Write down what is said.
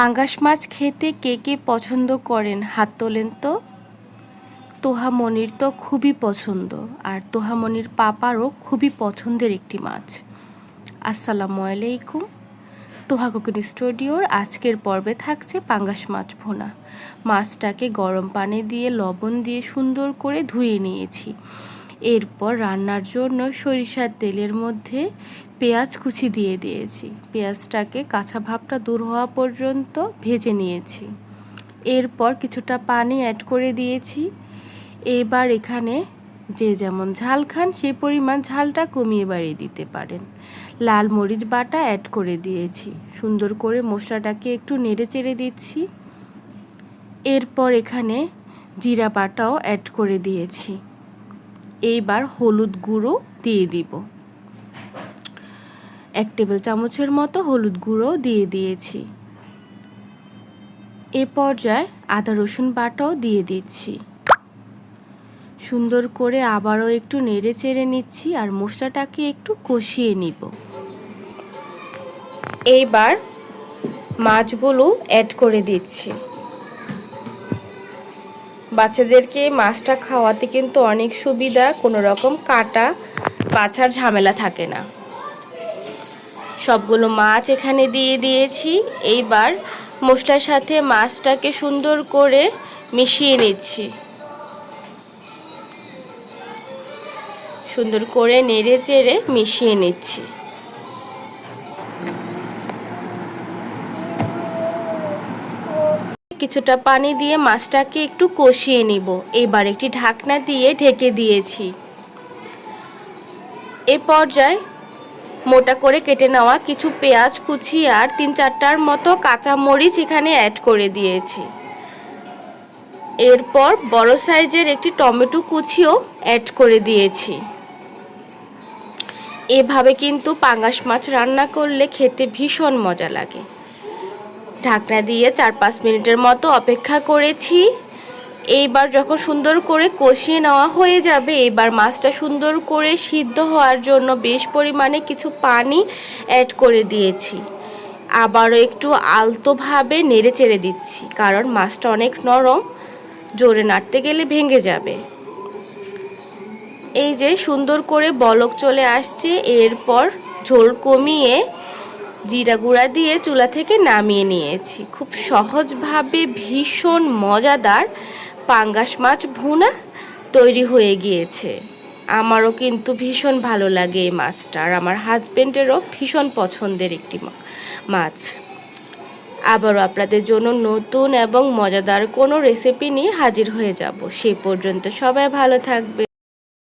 পাঙ্গাস মাছ খেতে কে কে পছন্দ করেন? হাত তোলেন তো। তোহামনির তো খুবই পছন্দ, আর তোহামনির পাপারও খুবই পছন্দের একটি মাছ। আসসালামু আলাইকুম। তোহা কুকিং স্টুডিওর আজকের পর্বে থাকছে পাঙ্গাস মাছ ভোনা। মাছটাকে গরম পানি দিয়ে, লবণ দিয়ে সুন্দর করে ধুয়ে নিয়েছি। এরপর রান্নার জন্য সরিষার তেলের মধ্যে পেঁয়াজ কুচি দিয়ে দিয়েছি। পেঁয়াজটাকে কাঁচা ভাবটা দূর হওয়া পর্যন্ত ভেজে নিয়েছি। এরপর কিছুটা পানি অ্যাড করে দিয়েছি। এবার এখানে যে যেমন ঝাল খান, সেই পরিমাণ ঝালটা কমিয়ে বাড়িয়ে দিতে পারেন। লাল মরিচ বাটা অ্যাড করে দিয়েছি। সুন্দর করে মশলাটাকে একটু নেড়ে চেড়ে দিচ্ছি। এরপর এখানে জিরা বাটাও অ্যাড করে দিয়েছি। এইবার হলুদ গুঁড়ো দিয়ে দিব। এক টেবিল চামচের মতো হলুদ গুঁড়ো দিয়ে দিয়েছি। এ পর্যায়ে আদা রসুন বাটাও দিয়ে দিচ্ছি। সুন্দর করে আবারও একটু নেড়ে চেড়ে নিচ্ছি আর মশলাটাকে একটু কষিয়ে নিব। এইবার মাছগুলো অ্যাড করে দিচ্ছি। বাচ্চাদেরকে মাছটা খাওয়াতে কিন্তু অনেক সুবিধা, কোনো রকম কাটা বাছার ঝামেলা থাকে না। সবগুলো মাছ এখানে দিয়ে দিয়েছি। এইবার মশলার সাথে মাছটাকে সুন্দর করে মিশিয়ে নিচ্ছি। সুন্দর করে নেড়ে চেড়ে মিশিয়ে নিচ্ছি। কিছুটা পানি দিয়ে মাছটাকে একটু কষিয়ে নিব। এবার একটি ঢাকনা দিয়ে ঢেকে দিয়েছি। এ পর্যায়ে মোটা করে কেটে নেওয়া কিছু পেঁয়াজ, কুচি আর তিন চারটার মতো কাঁচা মরিচ এখানে অ্যাড করে দিয়েছি। এরপর বড় সাইজের একটি টমেটো কুচিও অ্যাড করে দিয়েছি। এভাবে কিন্তু পাঙ্গাস মাছ রান্না করলে খেতে ভীষণ মজা লাগে। ঢাকনা দিয়ে চার পাঁচ মিনিটের মতো অপেক্ষা করেছি। এইবার যখন সুন্দর করে কষিয়ে নেওয়া হয়ে যাবে এবার মাছটা সুন্দর করে সিদ্ধ হওয়ার জন্য বেশ পরিমাণে কিছু পানি অ্যাড করে দিয়েছি। আবারও একটু আলতোভাবে নেড়ে চেড়ে দিচ্ছি, কারণ মাছটা অনেক নরম, জোরে নাড়তে গেলে ভেঙে যাবে। এই যে সুন্দর করে বলক চলে আসছে, এরপর ঝোল কমিয়ে জিরা গুঁড়া দিয়ে চুলা থেকে নামিয়ে নিয়েছি। খুব সহজভাবে ভীষণ মজাদার পাঙ্গাস মাছ ভুনা তৈরি হয়ে গিয়েছে। আমারও কিন্তু ভীষণ ভালো লাগে এই মাছটা, আর আমার হাজব্যান্ডেরও ভীষণ পছন্দের একটি মাছ। আবারও আপনাদের জন্য নতুন এবং মজাদার কোনো রেসিপি নিয়ে হাজির হয়ে যাব। সেই পর্যন্ত সবাই ভালো থাকবে।